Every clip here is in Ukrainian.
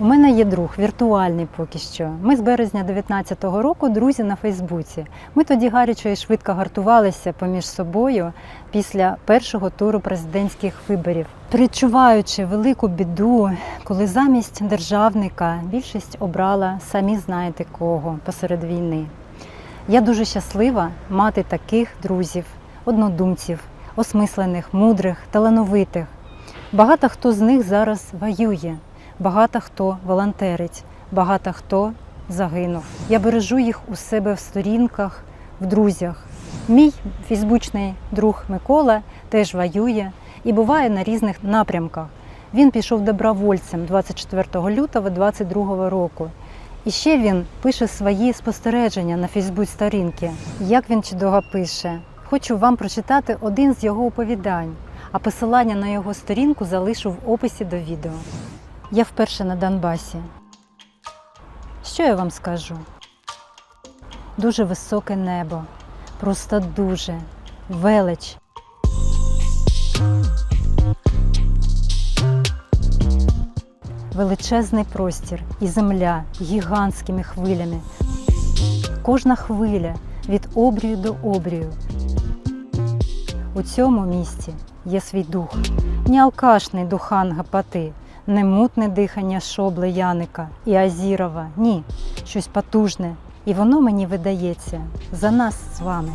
У мене є друг, віртуальний поки що. Ми з березня 19-го року друзі на Фейсбуці. Ми тоді гарячо і швидко гартувалися поміж собою після першого туру президентських виборів, перечуваючи велику біду, коли замість державника більшість обрала самі знаєте кого посеред війни. Я дуже щаслива мати таких друзів, однодумців, осмислених, мудрих, талановитих. Багато хто з них зараз воює, багато хто волонтерить, багато хто загинув. Я бережу їх у себе в сторінках, в друзях. Мій фейсбучний друг Микола теж воює і буває на різних напрямках. Він пішов добровольцем 24 лютого 2022 року. І ще він пише свої спостереження на Фейсбук сторінки. Як він чудово пише. Хочу вам прочитати один з його оповідань, а посилання на його сторінку залишу в описі до відео. Я вперше на Донбасі. Що я вам скажу? Дуже високе небо, просто дуже велич. Величезний простір і земля гігантськими хвилями. Кожна хвиля від обрію до обрію. У цьому місті є свій дух, не алкашний духан гапати, не мутне дихання шобли Яника і Азірова. Ні, щось потужне. І воно мені видається за нас з вами.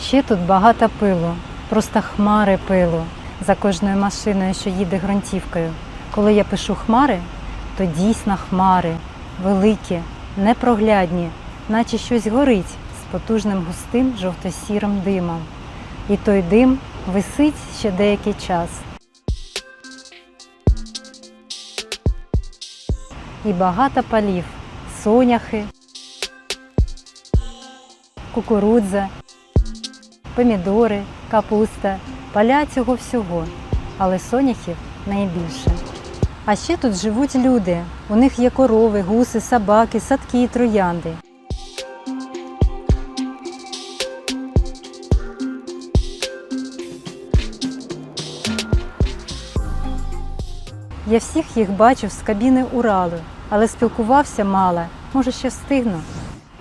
Ще тут багато пилу, просто хмари пилу за кожною машиною, що їде ґрунтівкою. Коли я пишу хмари, то дійсно хмари, великі, непроглядні, наче щось горить з потужним густим жовто-сірим димом. І той дим висить ще деякий час. І багато полів, соняхи, кукурудза, помідори, капуста, поля цього всього, але соняхів найбільше. А ще тут живуть люди. У них є корови, гуси, собаки, садки і троянди. Я всіх їх бачив з кабіни Уралу, але спілкувався мало, може ще встигну.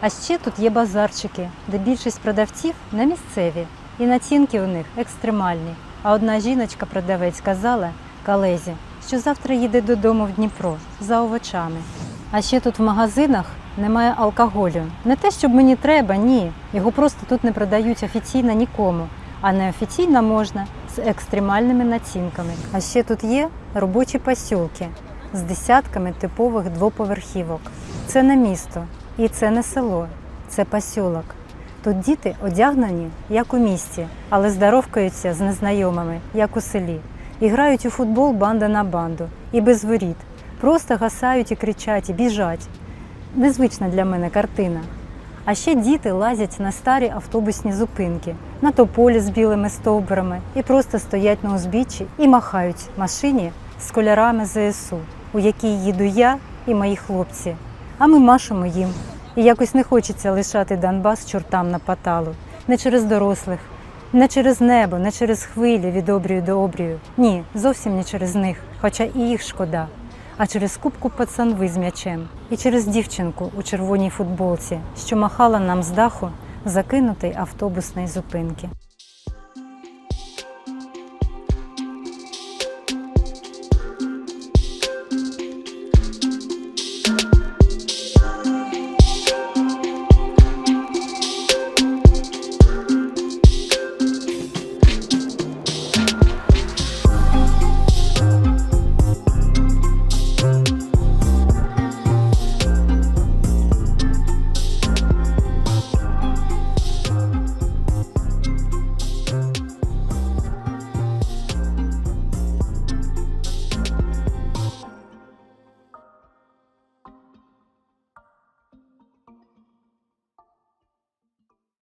А ще тут є базарчики, де більшість продавців не місцеві, і націнки у них екстремальні. А одна жіночка-продавець казала колезі, що завтра їде додому в Дніпро за овочами. А ще тут в магазинах немає алкоголю. Не те, щоб мені треба, ні. Його просто тут не продають офіційно нікому, а неофіційно можна з екстремальними націнками. А ще тут є робочі посілки з десятками типових двоповерхівок. Це не місто і це не село, це посілок. Тут діти одягнені, як у місті, але здоровкаються з незнайомими, як у селі. І грають у футбол банда на банду, і без воріт. Просто гасають і кричать, і біжать. Незвична для мене картина. А ще діти лазять на старі автобусні зупинки, на тополі з білими стовбурами і просто стоять на узбіччі і махають машині з кольорами ЗСУ, у якій їду я і мої хлопці. А ми машемо їм. І якось не хочеться лишати Донбас чортам на паталу. Не через дорослих, не через небо, не через хвилі від обрію до обрію. Ні, зовсім не через них, хоча і їх шкода. А через кубку пацанви з м'ячем і через дівчинку у червоній футболці, що махала нам з даху закинутий автобусної зупинки.